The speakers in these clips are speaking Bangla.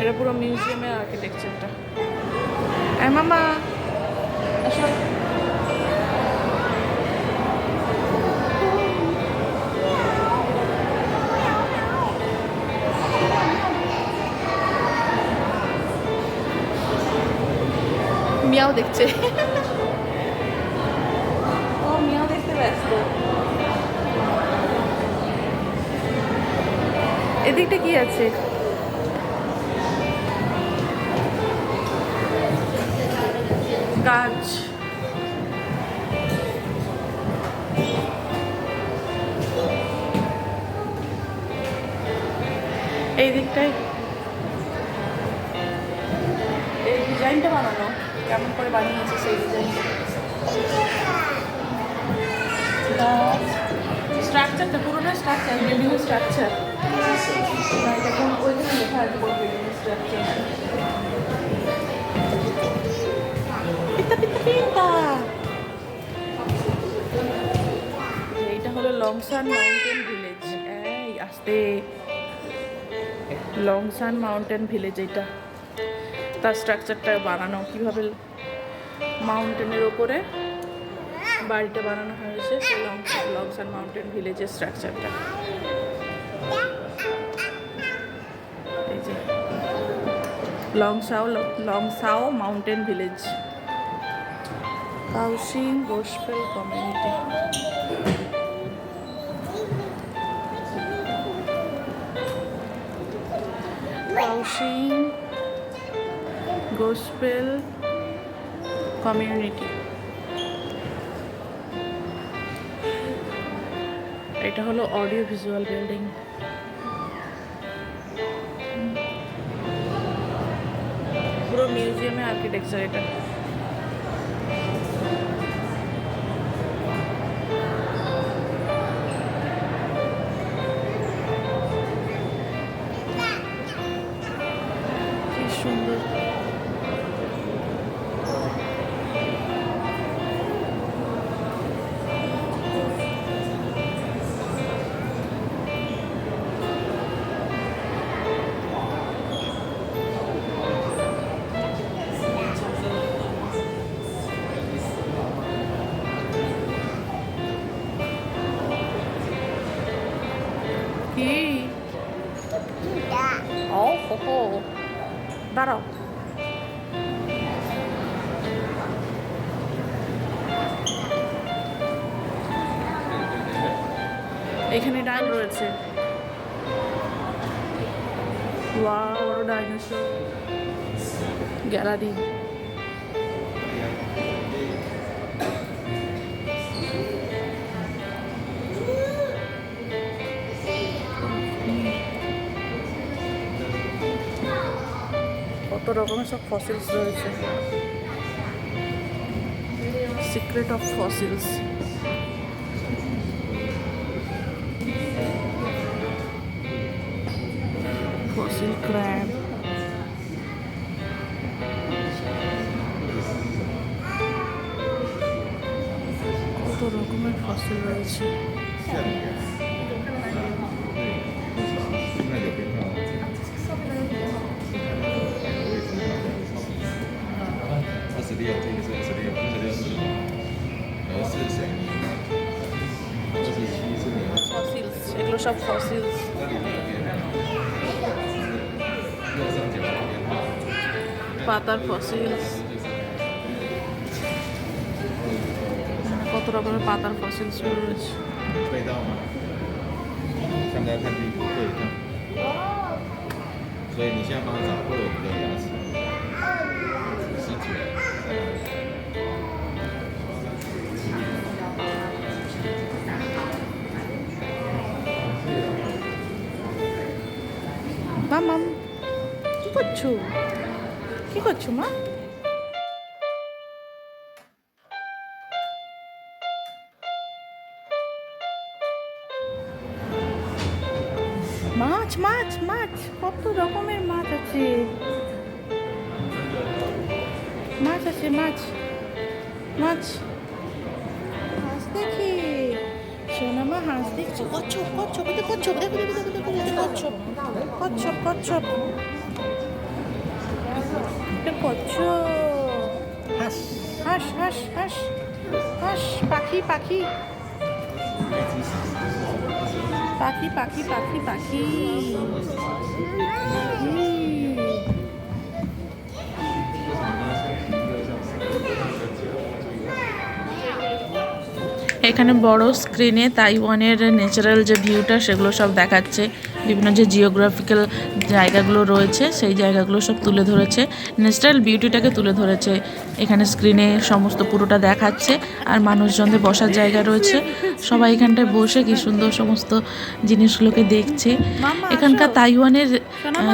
এটা পুরো মিউজিয়ামের আর্কিটেকচারটা। এ মামা। আসো। মিয়াও দেখছে। ও মিয়াও দেখতে ব্যস্ত। এদিকটা কি আছে? গাছ এই দিকটাই এই ডিজাইনটা বানানো। কেমন করে বানিয়েছে সেই ডিজাইনটা স্ট্রাকচারটা পুরোটা স্ট্রাকচার বিল্ডিং স্ট্রাকচার এখন ওইখানে লেখা আছে বিল্ডিং স্ট্রাকচার এইটা হলো লংসান মাউন্টেন ভিলেজ। এই, আস্তে। লংসান মাউন্টেন ভিলেজ এটা তার স্ট্রাকচারটা বানানো, কীভাবে মাউন্টেনের ওপরে বাড়িটা বানানো হয়েছে, সেই লংসান লংসান মাউন্টেন ভিলেজের স্ট্রাকচারটা Longsao Longsao mountain village. Kausing gospel community. Kausing gospel community. এটা হলো অডিও ভিজুয়াল বিল্ডিং। পুরো মিউজিয়ামে আর্কিটেকচার এটা। এখানে ডাইন রয়েছে ডাইনোসর গ্যালারি। কত রকমের সব ফসিলস রয়েছে। Secret of fossils fossil crab কত রকমের ফসিল রয়েছে peralatan fosil. Kau turun peralatan fosil terus Mamam, pucu. কি করছ, মা? মাছ মাছ মাছ, কত রকমের মাছ আছে। মাছ আছে, মাছ মাছ। মাছ দেখি। সোনামা হাঁস দেখছ। কচ্ছপ কচ্ছপ এটা কচ্ছপ দেখো দেখো দেখো দেখো দেখো কচ্ছপ। কচ্ছপ কচ্ছপ। একটা কচ্ছপ হাস। হাস হাস হাস হাস পাখি পাখি। পাখি পাখি পাখি পাখি। এখানে বড় স্ক্রিনে তাইওয়ানের ন্যাচারাল যে ভিউটা সেগুলো সব দেখাচ্ছে। বিভিন্ন যে জিওগ্রাফিক্যাল জায়গাগুলো রয়েছে সেই জায়গাগুলো সব তুলে ধরেছে। ন্যাচারাল বিউটিটাকে তুলে ধরেছে। এখানে স্ক্রিনে সমস্ত পুরোটা দেখাচ্ছে আর মানুষজনদের বসার জায়গা রয়েছে। সবাই এখানটায় বসে কি সুন্দর সমস্ত জিনিসগুলোকে দেখছে। এখানকার তাইওয়ানের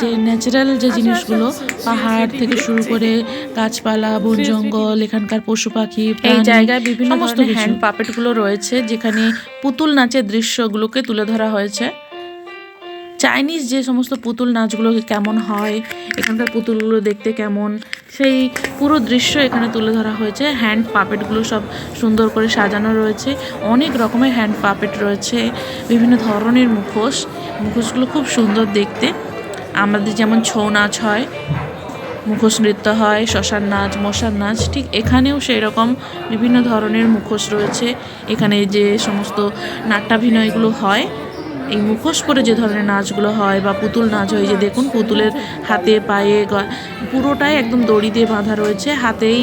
যে ন্যাচারাল যে জিনিসগুলো পাহাড় থেকে শুরু করে গাছপালা বন জঙ্গল এখানকার পশু পাখি এই জায়গায় বিভিন্ন সমস্ত ধরনের। হ্যান্ড পাপেটগুলো রয়েছে যেখানে পুতুল নাচের দৃশ্যগুলোকে তুলে ধরা হয়েছে। চাইনিজ যে সমস্ত পুতুল নাচগুলো কেমন হয়, এখানকার পুতুলগুলো দেখতে কেমন, সেই পুরো দৃশ্য এখানে তুলে ধরা হয়েছে। হ্যান্ড পাপেটগুলো সব সুন্দর করে সাজানো রয়েছে। অনেক রকমের হ্যান্ড পাপেট রয়েছে। বিভিন্ন ধরনের মুখোশ। মুখোশগুলো খুব সুন্দর দেখতে। আমাদের যেমন ছৌ নাচ হয়, মুখোশ নৃত্য হয়, শ্মশান নাচ মশার নাচ, ঠিক এখানেও সেই রকম বিভিন্ন ধরনের মুখোশ রয়েছে। এখানে যে সমস্ত নাট্যাভিনয়গুলো হয় এই মুখোশ পরে যে ধরনের নাচগুলো হয় বা পুতুল নাচ হয় যে দেখুন পুতুলের হাতে, পায়ে পুরোটাই একদম দড়ি দিয়ে বাঁধা রয়েছে। হাতেই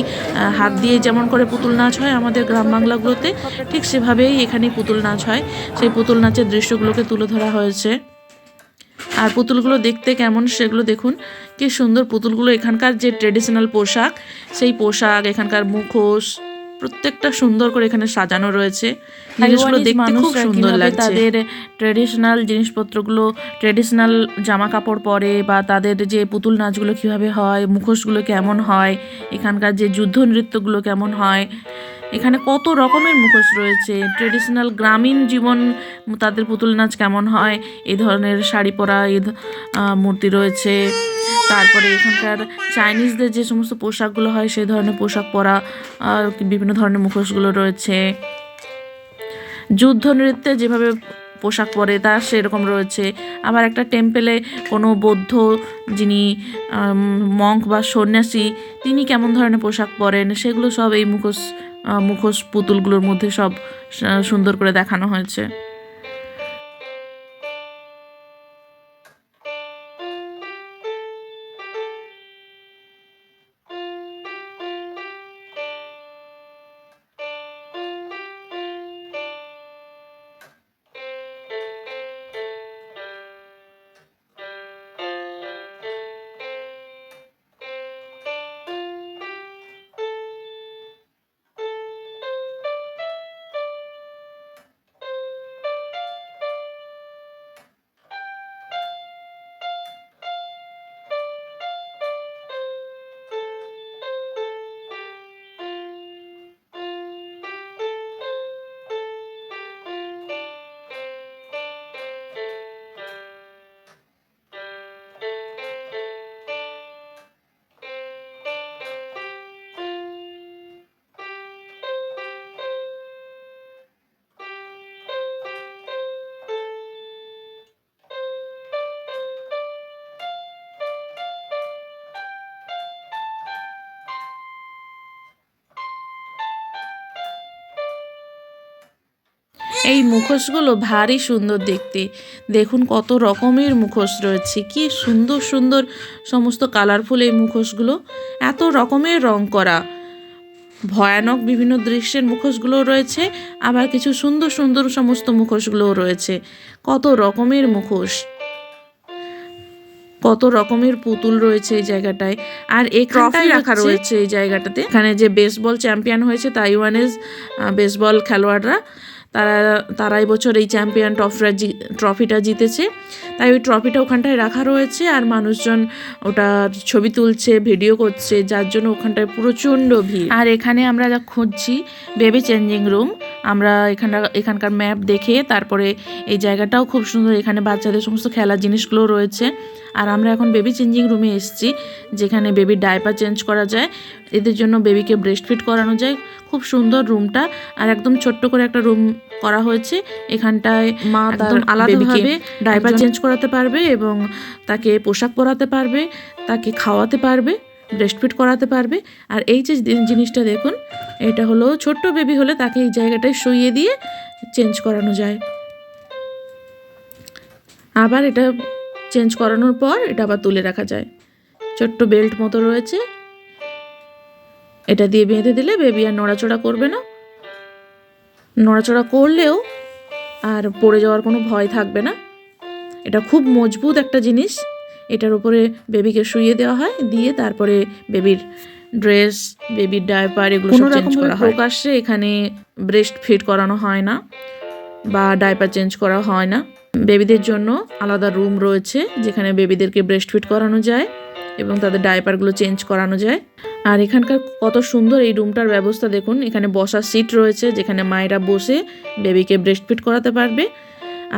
হাত দিয়ে যেমন করে পুতুল নাচ হয় আমাদের গ্রাম বাংলাগুলোতে, ঠিক সেভাবেই এখানে পুতুল নাচ হয়। সেই পুতুল নাচের দৃশ্যগুলোকে তুলে ধরা হয়েছে। আর পুতুলগুলো দেখতে কেমন সেগুলো দেখুন। কি সুন্দর পুতুলগুলো। এখানকার যে ট্রেডিশনাল পোশাক, সেই পোশাক, এখানকার মুখোশ প্রত্যেকটা সুন্দর করে এখানে সাজানো রয়েছে। জিনিসগুলো দেখতে খুব সুন্দর লাগছে। তাদের ট্রেডিশনাল জিনিসপত্রগুলো ট্রেডিশনাল জামা কাপড় পরে বা তাদের যে পুতুল নাচগুলো কীভাবে হয় মুখোশগুলো কেমন হয় এখানকার যে যুদ্ধ নৃত্যগুলো কেমন হয় এখানে কত রকমের মুখোশ রয়েছে। ট্রেডিশনাল গ্রামীণ জীবন তাদের পুতুল নাচ কেমন হয় এই ধরনের শাড়ি পরা এই ধ- মূর্তি রয়েছে। তারপরে এখানকার চাইনিজদের যে সমস্ত পোশাকগুলো হয় সেই ধরনের পোশাক পরা বিভিন্ন ধরনের মুখোশগুলো রয়েছে। যুদ্ধ নৃত্যে যেভাবে পোশাক পরে তার সেরকম রয়েছে। আবার একটা টেম্পেলে কোনো বৌদ্ধ যিনি মঙ্ক বা সন্ন্যাসী, তিনি কেমন ধরনের পোশাক পরেন, সেগুলো সব এই মুখোশ মুখোশ পুতুলগুলোর মধ্যে সব সুন্দর করে দেখানো হয়েছে। এই মুখোশগুলো ভারী সুন্দর দেখতে। দেখুন কত রকমের মুখোশ রয়েছে কি সুন্দর সুন্দর সমস্ত কালারফুল এই মুখোশগুলো। এত রকমের রং করা। ভয়ানক বিভিন্ন দৃশ্যের মুখোশগুলো রয়েছে আবার কিছু সুন্দর সুন্দর সমস্ত মুখোশগুলোও রয়েছে। কত রকমের মুখোশ। কত রকমের পুতুল রয়েছে এই জায়গাটায়। আর এই ট্রফি রাখা রয়েছে এই জায়গাটাতে। এখানে যে বেসবল চ্যাম্পিয়ন হয়েছে তাইওয়ানের বেসবল খেলোয়াড়রা তারা তারা বছর এই চ্যাম্পিয়ন ট্রফিটা ট্রফিটা জিতেছে। তাই ওই ট্রফিটা ওখানটায় রাখা রয়েছে আর মানুষজন ওটা ছবি তুলছে, ভিডিও করছে, যার জন্য ওখানটায় প্রচণ্ড ভিড়। আর এখানে আমরা যা খুঁজছি, বেবি চেঞ্জিং রুম আমরা এখানটা এখানকার ম্যাপ দেখে তারপরে এই জায়গাটাও খুব সুন্দর। এখানে বাচ্চাদের সমস্ত খেলার জিনিসগুলো রয়েছে। আর আমরা এখন বেবি চেঞ্জিং রুমে এসেছি যেখানে বেবির ডায়পার চেঞ্জ করা যায়। এদের জন্য বেবিকে ব্রেস্ট ফিট করানো যায়। খুব সুন্দর রুমটা আর একদম ছোট্ট করে একটা রুম করা হয়েছে। এখানটায় মা তার আলাদাভাবে ডাইপার চেঞ্জ করাতে পারবে এবং তাকে পোশাক পরাতে পারবে তাকে খাওয়াতে পারবে। ব্রেস্ট ফিট করাতে পারবে। আর এই যে জিনিসটা দেখুন, এটা হলো ছোট্ট বেবি হলে তাকে এই জায়গাটায় শুইয়ে দিয়ে চেঞ্জ করানো যায়। আবার এটা চেঞ্জ করানোর পর এটা আবার তুলে রাখা যায়। ছোট্ট বেল্ট মতো রয়েছে। এটা দিয়ে বেঁধে দিলে বেবি আর নড়াচড়া করবে না। নড়াচড়া করলেও আর পড়ে যাওয়ার কোনো ভয় থাকবে না। এটা খুব মজবুত একটা জিনিস। এটার উপরে বেবিকে শুইয়ে দেওয়া হয় দিয়ে তারপরে বেবির ড্রেস বেবির ডায়পার এগুলো সব চেঞ্জ করা হয়। প্রকাশ্যে এখানে ব্রেস্ট ফিট করানো হয় না বা ডায়পার চেঞ্জ করা হয় না। বেবিদের জন্য আলাদা রুম রয়েছে যেখানে বেবিদেরকে ব্রেস্ট ফিট করানো যায় এবং তাদের ডায়পারগুলো চেঞ্জ করানো যায়। আর এখানকার কত সুন্দর এই রুমটার ব্যবস্থা দেখুন এখানে বসার সিট রয়েছে যেখানে মায়েরা বসে বেবিকে ব্রেস্ট ফিট করাতে পারবে।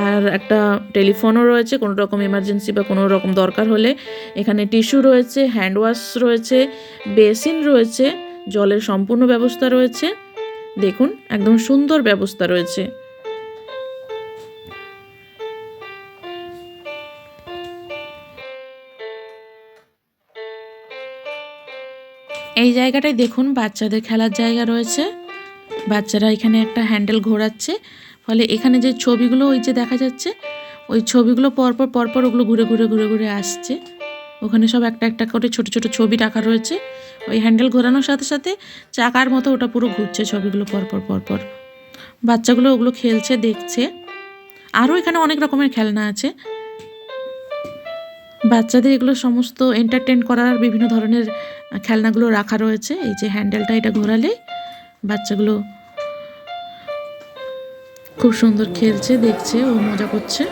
আর একটা টেলিফোনও রয়েছে, কোনো রকম এমার্জেন্সি বা কোনো রকম দরকার হলে। এখানে টিস্যু রয়েছে হ্যান্ড ওয়াশ রয়েছে বেসিন রয়েছে, জলের সম্পূর্ণ ব্যবস্থা রয়েছে। দেখুন, একদম সুন্দর ব্যবস্থা রয়েছে। এই জায়গাটায় দেখুন, বাচ্চাদের খেলার জায়গা রয়েছে। বাচ্চারা এখানে একটা হ্যান্ডেল ঘোরাচ্ছে। ফলে এখানে যে ছবিগুলো ওই যে দেখা যাচ্ছে, ওই ছবিগুলো পরপর পরপর ওগুলো ঘুরে ঘুরে ঘুরে ঘুরে আসছে। ওখানে সব একটা একটা করে ছোট ছোট ছবি রাখা রয়েছে। ওই হ্যান্ডেল ঘোরানোর সাথে সাথে চাকার মতো ওটা পুরো ঘুরছে ছবিগুলো পরপর পরপর। বাচ্চাগুলো ওগুলো খেলছে, দেখছে। আরও এখানে অনেক রকমের খেলনা আছে। বাচ্চাদের এগুলো সমস্ত এন্টারটেন করার বিভিন্ন ধরনের খেলনাগুলো রাখা রয়েছে। এই যে হ্যান্ডেলটা এটা ঘোরালে বাচ্চাগুলো খুব সুন্দর খেলছে, দেখছে, ও মজা করছে।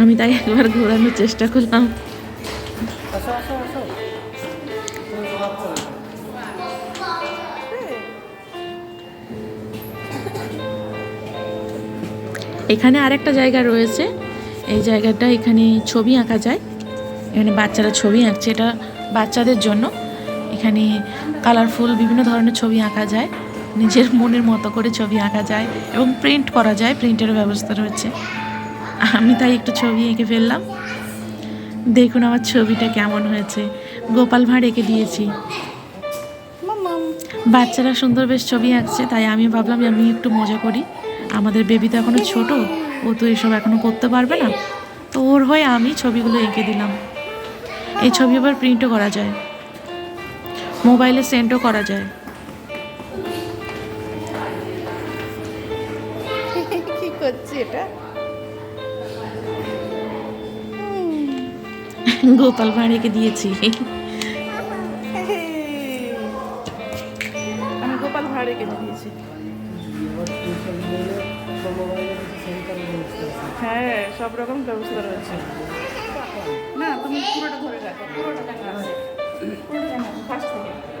আমি তাই একবার ঘোরানোর চেষ্টা করলাম। এখানে আরেকটা জায়গা রয়েছে। এই জায়গাটা এখানে ছবি আঁকা যায়। এখানে বাচ্চারা ছবি আঁকছে, এটা বাচ্চাদের জন্য। এখানে কালারফুল, বিভিন্ন ধরনের ছবি আঁকা যায়। নিজের মনের মতো করে ছবি আঁকা যায় এবং প্রিন্ট করা যায় প্রিন্টেরও ব্যবস্থা রয়েছে। আমি তাই একটু ছবি এঁকে ফেললাম। দেখুন আমার ছবিটা কেমন হয়েছে। গোপাল ভাঁড় এঁকে দিয়েছি। বাচ্চারা সুন্দর বেশ ছবি আঁকছে, তাই আমি ভাবলাম আমি একটু মজা করি। আমাদের বেবি তো এখনও ছোট, ও তো এসব এখনও করতে পারবে না। তো ওর হয়ে আমি ছবিগুলো এঁকে দিলাম। এই ছবি আবার প্রিন্টও করা যায়। মোবাইলে সেন্ডও করা যায়। কি করছি এটা? গোপাল ভাঁড় এঁকে দিয়েছি। আমি গোপাল ভাঁড় এঁকে দিয়েছি। হ্যাঁ সব রকম ব্যবস্থা রয়েছে। না তুমি পুরোটা ধরে রাখো। পুরোটা দেখা আছে পুরোটা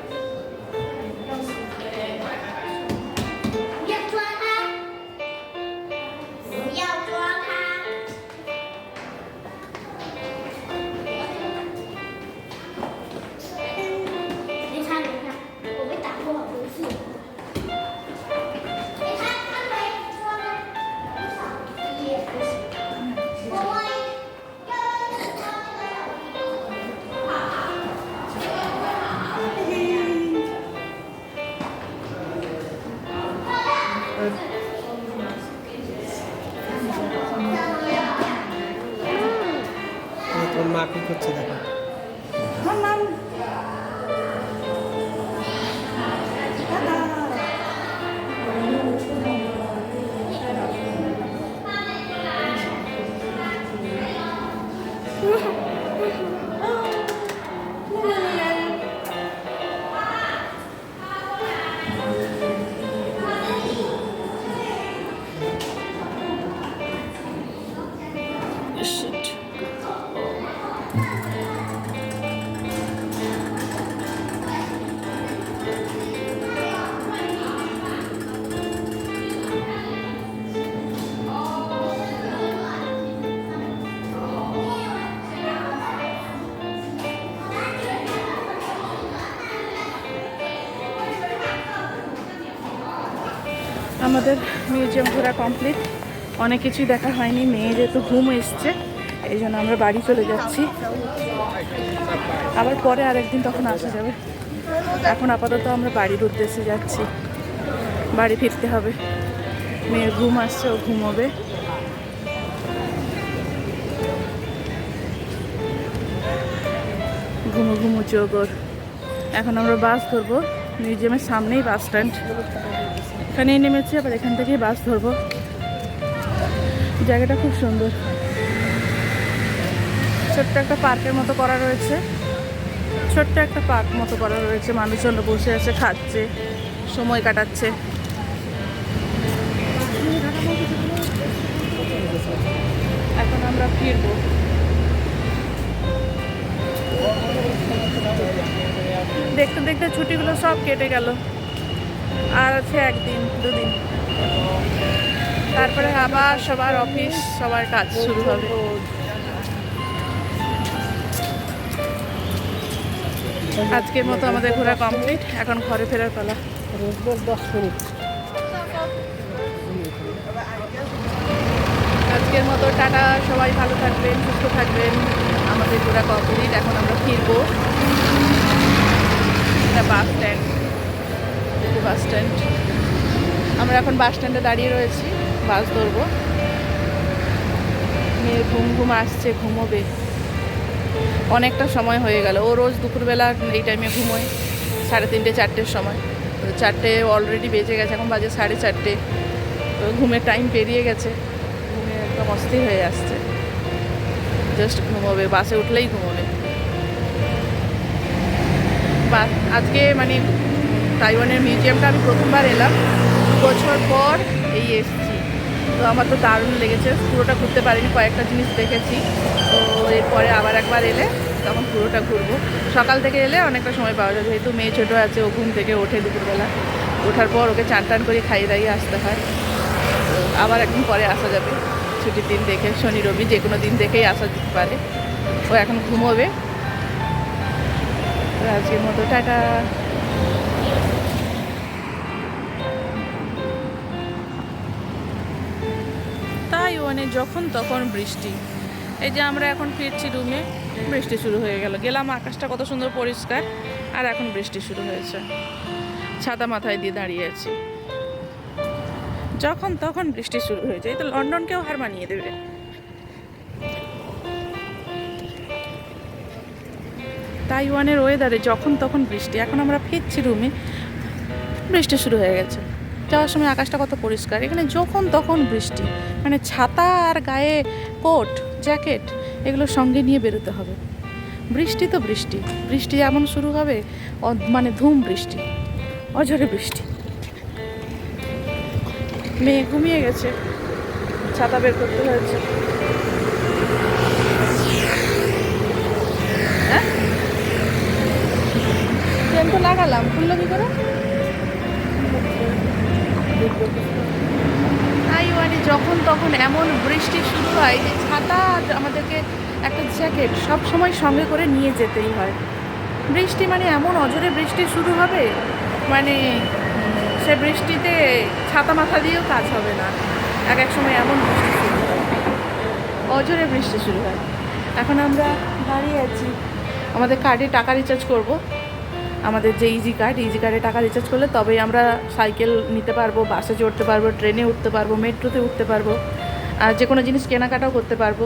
আমাদের মিউজিয়াম ঘোরা কমপ্লিট। অনেক কিছুই দেখা হয়নি, মেয়ে যেহেতু ঘুম এসছে, এই জন্য আমরা বাড়ি চলে যাচ্ছি। আবার পরে আরেকদিন তখন আসা যাবে। এখন আপাতত আমরা বাড়ির উদ্দেশ্যে যাচ্ছি। বাড়ি ফিরতে হবে। মেয়ের ঘুম আসছে, ও ঘুমোবে। ঘুমো ঘুমো চোখ এখন আমরা বাস ধরবো, মিউজিয়ামের সামনেই বাস স্ট্যান্ড। এখানেই নেমেছি, আবার এখান থেকেই বাস ধরবো। জায়গাটা খুব সুন্দর। ছোট্ট একটা পার্কের মতো করা রয়েছে। ছোট্ট একটা পার্ক মতো করা রয়েছে। মানুষজন বসে আছে, খাচ্ছে, সময় কাটাচ্ছে। এখন আমরা ফিরবো। দেখতে দেখতে ছুটিগুলো সব কেটে গেল। আর আছে একদিন, দুদিন। তারপরে আবার সবার অফিস সবার কাজ শুরু হবে। আজকের মতো আমাদের ঘোরা কমপ্লিট এখন ঘরে ফেরার পালা। আজকের মতো টাটা, সবাই ভালো থাকবেন, সুস্থ থাকবেন। আমাদের ঘোরা কমপ্লিট এখন আমরা ফিরবো। এটা বাস স্ট্যান্ড বাস স্ট্যান্ড। আমরা এখন বাস স্ট্যান্ডে দাঁড়িয়ে রয়েছি, বাস ধরবো। মেয়ে ঘুম ঘুম আসছে, ঘুমোবে। অনেকটা সময় হয়ে গেল। ও রোজ দুপুরবেলা এই টাইমে ঘুমোয়, সাড়ে তিনটে, চারটের সময়। তো চারটে অলরেডি বেজে গেছে, এখন বাজে সাড়ে চারটে। তো ঘুমের টাইম পেরিয়ে গেছে। ঘুমে একদম অস্থির হয়ে আসছে। জাস্ট ঘুমোবে, বাসে উঠলেই ঘুমোবে। বা আজকে মানে তাইওয়ানের মিউজিয়ামটা আমি প্রথমবার এলাম। দু বছর পর এই এসেছি। তো আমার তো দারুণ লেগেছে। পুরোটা ঘুরতে পারিনি, কয়েকটা জিনিস দেখেছি। তো এরপরে আবার একবার এলে তখন পুরোটা ঘুরবো। সকাল থেকে এলে অনেকটা সময় পাওয়া যায়। যেহেতু মেয়ে ছোটো আছে, ও ঘুম থেকে ওঠে দুপুরবেলা। ওঠার পর ওকে চান টান করে খাইয়ে দাইয়ে আসতে হয়। আবার একদিন পরে আসা যাবে। ছুটির দিন দেখে, শনি, রবি যে কোনো দিন দেখেই আসা যেতে পারে। ও এখন ঘুমোবে। আজকের মতো, টাটা। মানে যখন তখন বৃষ্টি। এই যে আমরা এখন ফিরছি রুমে, বৃষ্টি শুরু হয়ে গেল। গেলাম আকাশটা কত সুন্দর পরিষ্কার, আর এখন বৃষ্টি শুরু হয়েছে। ছাতা মাথায় দিয়ে দাঁড়িয়ে আছি। যখন তখন বৃষ্টি শুরু হয়ে যায় এই তো লন্ডনকেও হার মানিয়ে দেবে। তাইওয়ানের ওয়েদারে যখন তখন বৃষ্টি। এখন আমরা ফিরছি রুমে। বৃষ্টি শুরু হয়ে গেছে। যাওয়ার সময় আকাশটা কত পরিষ্কার। এখানে যখন তখন বৃষ্টি। মানে ছাতা আর গায়ে কোট, জ্যাকেট, এগুলো সঙ্গে নিয়ে বেরোতে হবে। বৃষ্টি তো বৃষ্টি। বৃষ্টি এমন শুরু হবে মানে ধুম বৃষ্টি। অঝরে বৃষ্টি। মেয়ে ঘুমিয়ে গেছে। ছাতা বের করতে হয়েছে। হ্যাঁ? ট্রেন তো লাগালাম। খুললো কি করে? তাইওয়ানে যখন তখন এমন বৃষ্টি শুরু হয় যে ছাতা আমাদেরকে একটা জ্যাকেট সব সময় সঙ্গে করে নিয়ে যেতেই হয়। বৃষ্টি মানে এমন অজরে বৃষ্টি শুরু হবে মানে সে বৃষ্টিতে ছাতা মাথা দিয়েও কাজ হবে না। এক এক সময় এমন বৃষ্টি শুরু হয়। অজরে বৃষ্টি শুরু হয়। এখন আমরা দাঁড়িয়ে আছি। আমাদের কার্ডে টাকা রিচার্জ করব। আমাদের যে ইজি কার্ড ইজি কার্ডে টাকা রিচার্জ করলে তবেই আমরা সাইকেল নিতে পারব বাসে চড়তে পারব ট্রেনে উঠতে পারব মেট্রোতে উঠতে পারব, আর যে কোনো জিনিস কেনাকাটাও করতে পারব।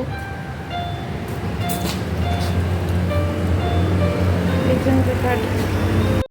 কার্ড